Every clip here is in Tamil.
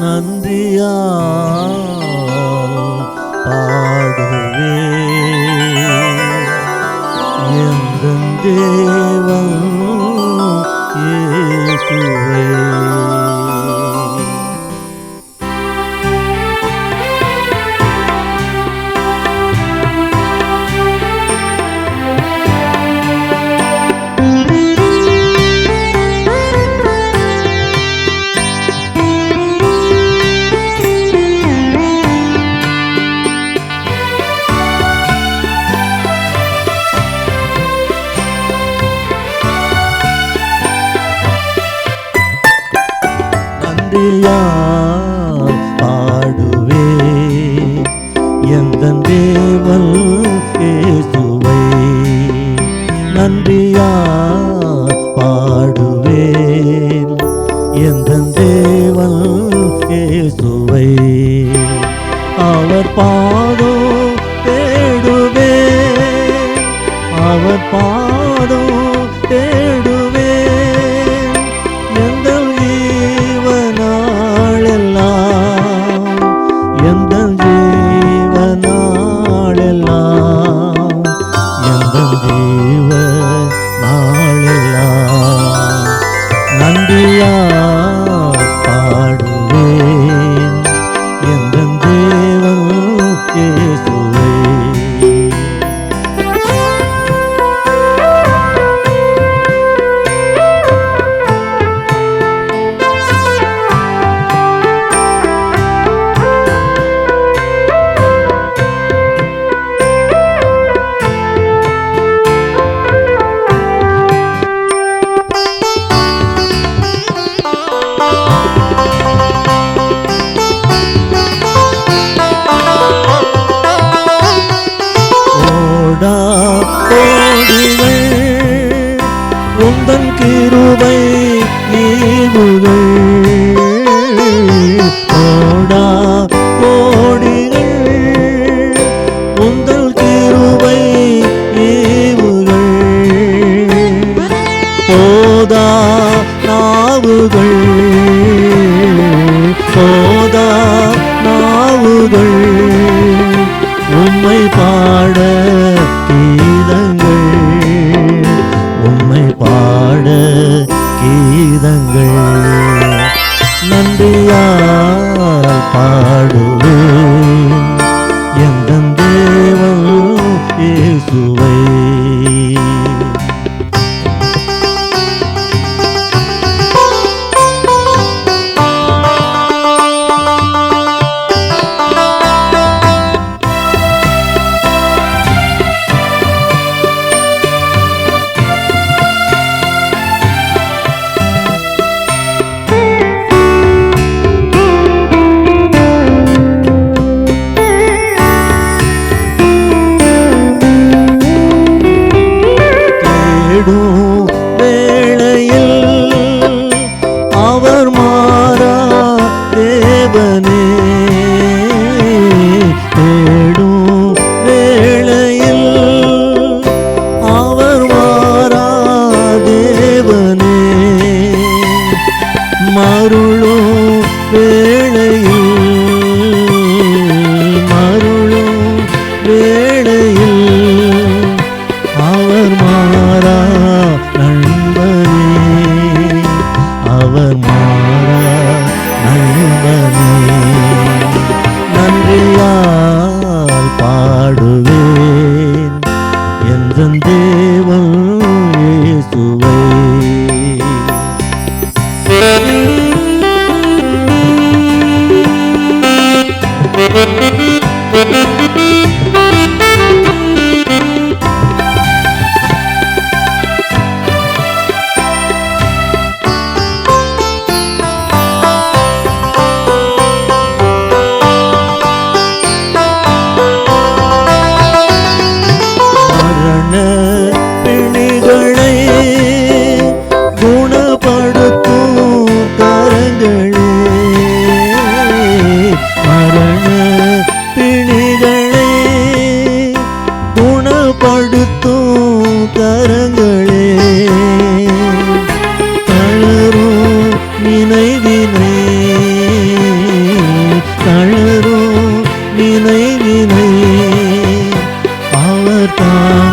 நன்றியால் பாடுவே எந்த தேவன் ஏசுவே. தேவன் இயேசுவை நன்றியா பாடுவேன். எந்த தேவன் இயேசுவை அவர் பாதோ தேடுவேன். அவர் பா the மாறுளோ Música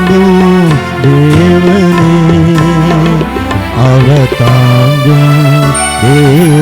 నందు దేవనే అవతాంగ దేవ